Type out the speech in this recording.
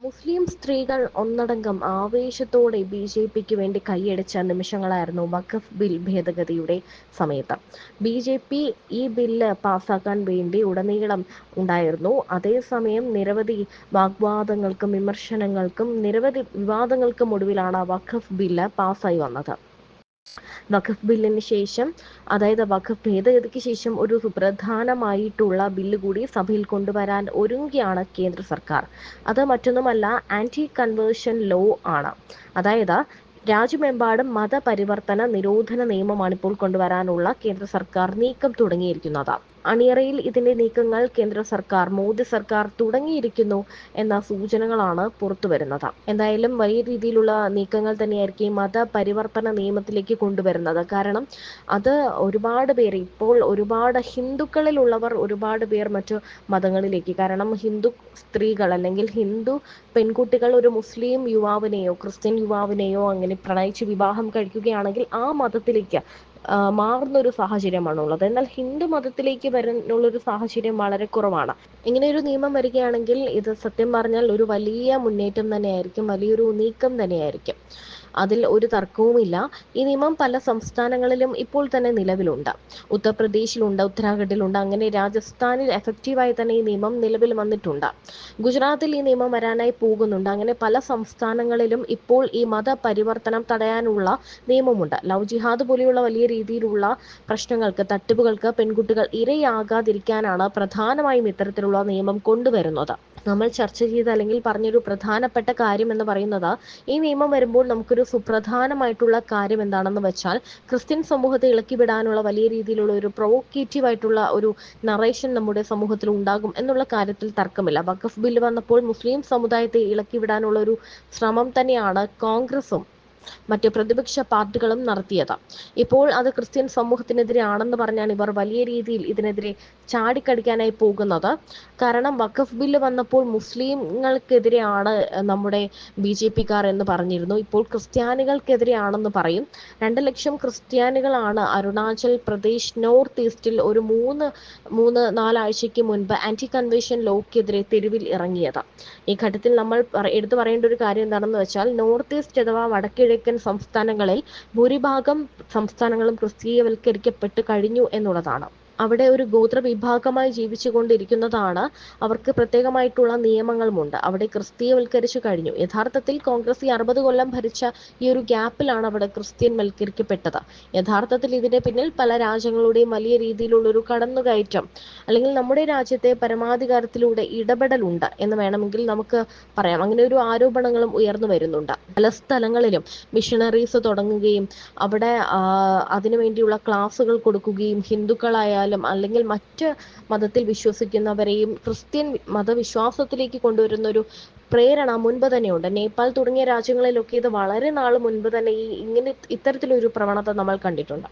മുസ്ലിം സ്ത്രീകൾ ഒന്നടങ്കം ആവേശത്തോടെ ബി ജെ പിക്ക് വേണ്ടി കൈയടിച്ച നിമിഷങ്ങളായിരുന്നു വഖഫ് ബിൽ ഭേദഗതിയുടെ സമയത്ത്. ബി ജെ പി ഈ ബില്ല് പാസാക്കാൻ വേണ്ടി ഉടനീളം ഉണ്ടായിരുന്നു. അതേസമയം നിരവധി വാഗ്വാദങ്ങൾക്കും വിമർശനങ്ങൾക്കും നിരവധി വിവാദങ്ങൾക്കും ഒടുവിലാണ് വഖഫ് ബില്ല് പാസ്സായി വന്നത്. വഖഫ് ബില്ലിന് ശേഷം അതായത് വഖഫ് ഭേദഗതിക്ക് ശേഷം ഒരു സുപ്രധാനമായിട്ടുള്ള ബില്ല് കൂടി സഭയിൽ കൊണ്ടുവരാൻ ഒരുങ്ങുകയാണ് കേന്ദ്ര സർക്കാർ. അത് മറ്റൊന്നുമല്ല ആന്റി കൺവേർഷൻ ലോ ആണ്. അതായത് രാജ്യമെമ്പാടും മതപരിവർത്തന നിരോധന നിയമമാണ് ഇപ്പോൾ കൊണ്ടുവരാനുള്ള കേന്ദ്ര സർക്കാർ നീക്കം തുടങ്ങിയിരിക്കുന്നത്. അണിയറയിൽ ഇതിന്റെ നീക്കങ്ങൾ കേന്ദ്ര സർക്കാർ മോദി സർക്കാർ തുടങ്ങിയിരിക്കുന്നു എന്ന സൂചനകളാണ് പുറത്തുവരുന്നത് എന്തായാലും വലിയ രീതിയിലുള്ള നീക്കങ്ങൾ തന്നെയായിരിക്കും മതപരിവർത്തന നിയമത്തിലേക്ക് കൊണ്ടുവരുന്നത്. കാരണം അത് ഒരുപാട് പേര് ഇപ്പോൾ ഒരുപാട് ഹിന്ദുക്കളിലുള്ളവർ ഒരുപാട് പേർ മറ്റു മതങ്ങളിലേക്ക് കാരണം ഹിന്ദു സ്ത്രീകൾ അല്ലെങ്കിൽ ഹിന്ദു പെൺകുട്ടികൾ ഒരു മുസ്ലിം യുവാവിനെയോ ക്രിസ്ത്യൻ യുവാവിനെയോ അങ്ങനെ പ്രണയിച്ച് വിവാഹം കഴിക്കുകയാണെങ്കിൽ ആ മതത്തിലേക്ക് മാറുന്ന ഒരു സാഹചര്യമാണ് ഉള്ളത്. എന്നാൽ ഹിന്ദു മതത്തിലേക്ക് വരുന്നുള്ളൊരു സാഹചര്യം വളരെ കുറവാണ്. ഇങ്ങനെ ഒരു നിയമം വരികയാണെങ്കിൽ ഇത് സത്യം പറഞ്ഞാൽ ഒരു വലിയ മുന്നേറ്റം തന്നെയായിരിക്കും വലിയൊരു നീക്കം തന്നെയായിരിക്കും. അതിൽ ഒരു തർക്കവുമില്ല. ഈ നിയമം പല സംസ്ഥാനങ്ങളിലും ഇപ്പോൾ തന്നെ നിലവിലുണ്ട്. ഉത്തർപ്രദേശിലുണ്ട് ഉത്തരാഖണ്ഡിലുണ്ട് അങ്ങനെ രാജസ്ഥാനിൽ എഫക്റ്റീവായി തന്നെ ഈ നിയമം നിലവിൽ വന്നിട്ടുണ്ട്. ഗുജറാത്തിൽ ഈ നിയമം വരാനായി പോകുന്നുണ്ട്. അങ്ങനെ പല സംസ്ഥാനങ്ങളിലും ഇപ്പോൾ ഈ മതപരിവർത്തനം തടയാനുള്ള നിയമമുണ്ട്. ലവ് ജിഹാദ് പോലെയുള്ള വലിയ രീതിയിലുള്ള പ്രശ്നങ്ങൾക്ക് തട്ടിപ്പുകൾക്ക് പെൺകുട്ടികൾ ഇരയാകാതിരിക്കാനാണ് പ്രധാനമായും ഇത്തരത്തിലുള്ള നിയമം കൊണ്ടുവരുന്നത്. നമ്മൾ ചർച്ച ചെയ്ത അല്ലെങ്കിൽ പറഞ്ഞൊരു പ്രധാനപ്പെട്ട കാര്യം എന്ന് പറയുന്നത് ഈ നിയമം വരുമ്പോൾ നമുക്കൊരു സുപ്രധാനമായിട്ടുള്ള കാര്യം എന്താണെന്ന് വെച്ചാൽ ക്രിസ്ത്യൻ സമൂഹത്തെ ഇളക്കിവിടാനുള്ള വലിയ രീതിയിലുള്ള ഒരു പ്രൊവോക്കേറ്റീവ് ആയിട്ടുള്ള ഒരു നറേഷൻ നമ്മുടെ സമൂഹത്തിൽ ഉണ്ടാകും എന്നുള്ള കാര്യത്തിൽ തർക്കമില്ല. വഖഫ് ബില്ല് വന്നപ്പോൾ മുസ്ലിം സമുദായത്തെ ഇളക്കിവിടാനുള്ള ഒരു ശ്രമം തന്നെയാണ് കോൺഗ്രസും. മറ്റ് പ്രതിപക്ഷ പാർട്ടികളും നടത്തിയത്. ഇപ്പോൾ അത് ക്രിസ്ത്യൻ സമൂഹത്തിനെതിരെ ആണെന്ന് പറഞ്ഞാണ് ഇവർ വലിയ രീതിയിൽ ഇതിനെതിരെ ചാടിക്കടിക്കാനായി പോകുന്നത്. കാരണം വഖഫ് ബില്ല് വന്നപ്പോൾ മുസ്ലിങ്ങൾക്കെതിരെയാണ് നമ്മുടെ ബി ജെ പിക്കാർ എന്ന് പറഞ്ഞിരുന്നു. ഇപ്പോൾ ക്രിസ്ത്യാനികൾക്കെതിരെയാണെന്ന് പറയും. രണ്ട് ലക്ഷം ക്രിസ്ത്യാനികളാണ് അരുണാചൽ പ്രദേശ് നോർത്ത് ഈസ്റ്റിൽ ഒരു മൂന്ന് മൂന്ന് നാലാഴ്ചയ്ക്ക് മുൻപ് ആന്റി കൺവേഷൻ ലോക്കെതിരെ തെരുവിൽ ഇറങ്ങിയത്. ഈ ഘട്ടത്തിൽ നമ്മൾ എടുത്തു പറയേണ്ട ഒരു കാര്യം എന്താണെന്ന് വെച്ചാൽ നോർത്ത് ഈസ്റ്റ് അഥവാ വടക്കിഴക്കൻ സംസ്ഥാനങ്ങളിൽ ഭൂരിഭാഗം സംസ്ഥാനങ്ങളും ക്രിസ്തീയവൽക്കരിക്കപ്പെട്ട് കഴിഞ്ഞു എന്നുള്ളതാണ്. അവിടെ ഒരു ഗോത്ര വിഭാഗമായി ജീവിച്ചുകൊണ്ടിരിക്കുന്നതാണ്. അവർക്ക് പ്രത്യേകമായിട്ടുള്ള നിയമങ്ങളുമുണ്ട്. അവിടെ ക്രിസ്തീയവൽക്കരിച്ചു കഴിഞ്ഞു. യഥാർത്ഥത്തിൽ കോൺഗ്രസ് ഈ അറുപത് കൊല്ലം ഭരിച്ച ഈ ഒരു ഗ്യാപ്പിലാണ് അവിടെ ക്രിസ്ത്യൻ വൽക്കരിക്കപ്പെട്ടത് യഥാർത്ഥത്തിൽ ഇതിന്റെ പിന്നിൽ പല രാജ്യങ്ങളുടെയും വലിയ രീതിയിലുള്ള ഒരു കടന്നുകയറ്റം അല്ലെങ്കിൽ നമ്മുടെ രാജ്യത്തെ പരമാധികാരത്തിലൂടെ ഇടപെടലുണ്ട് എന്ന് വേണമെങ്കിൽ നമുക്ക് പറയാം. അങ്ങനെ ഒരു ആരോപണങ്ങളും ഉയർന്നു വരുന്നുണ്ട്. പല സ്ഥലങ്ങളിലും മിഷണറീസ് തുടങ്ങുകയും അവിടെ അതിനുവേണ്ടിയുള്ള ക്ലാസുകൾ കൊടുക്കുകയും ഹിന്ദുക്കളായാലും അല്ലെങ്കിൽ മറ്റ് മതത്തിൽ വിശ്വസിക്കുന്നവരെയും ക്രിസ്ത്യൻ മതവിശ്വാസത്തിലേക്ക് കൊണ്ടുവരുന്ന ഒരു പ്രേരണ മുൻപ് തന്നെയുണ്ട്. നേപ്പാൾ തുടങ്ങിയ രാജ്യങ്ങളിലൊക്കെ ഇത് വളരെ നാൾ മുൻപ് തന്നെ ഈ ഇങ്ങനെ ഇത്തരത്തിലൊരു പ്രവണത നമ്മൾ കണ്ടിട്ടുണ്ട്.